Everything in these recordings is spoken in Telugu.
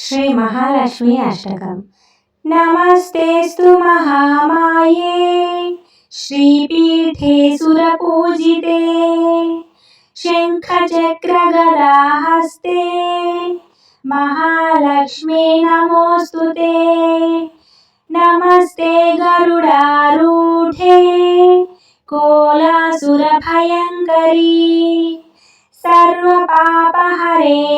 శ్రీ మహాలక్ష్మి అష్టకం. నమస్తేస్తు మహామాయే. శ్రీపీఠే సురపూజితే. శంఖచక్రగదాహస్తే. మహాలక్ష్మి నమోస్తు నమస్తే గరుడారూఢే. కోలాసురభయంకరీ. సర్వపాపహరే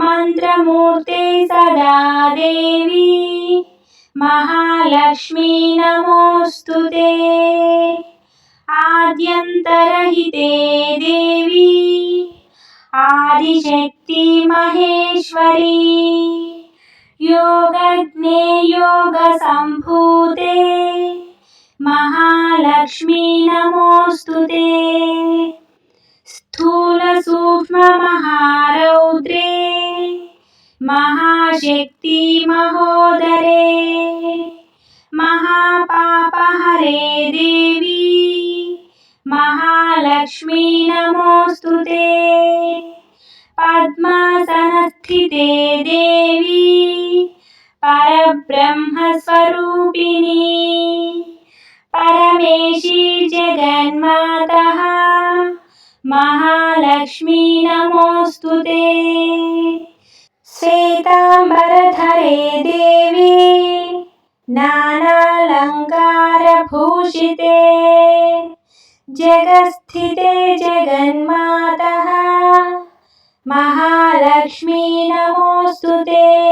मन्त्रमूर्ते सदा देवी महालक्ष्मी नमोऽस्तु ते आद्यन्तरहिते देवी आदिशक्ति महेश्वरी योगज्ञे योगसम्भूते महालक्ष्मी नमोऽस्तु ते स्थूलसूक्ष्ममहारौद्रे महाशक्ति महोदरे महापापहरे देवी, महालक्ष्मी नमोऽस्तु ते, पद्मासनस्थिते देवी, परब्रह्मस्वरूपिणी, परमेशी जगन्मातः, महालक्ष्मी नमोऽस्तु ते। श्वेताम्बरधरे देवी नानालङ्कारभूषिते। जगस्थिते जगन्मातः। महालक्ष्मी नमोऽस्तु ते।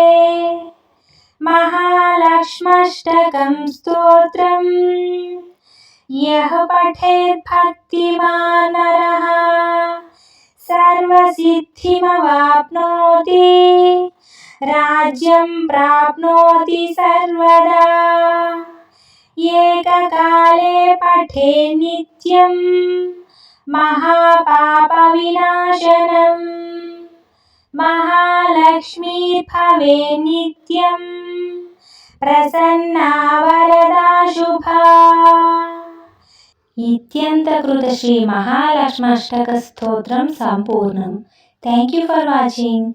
महालक्ष्मष्टकं स्तोत्रम्। यः पठेत् सर्वसिद्धिमवाप्नोति राज्यं प्राप्नोति सर्वदा। एककाले पठे नित्यं। महापापविनाशनम् महालक्ष्मी भवे नित्यं। प्रसन्ना वरदा शुभा। ఇత్యంతకృత శ్రీ మహాలక్ష్మాష్టక స్తోత్రం సంపూర్ణం థ్యాంక్ యూ ఫర్ వాచింగ్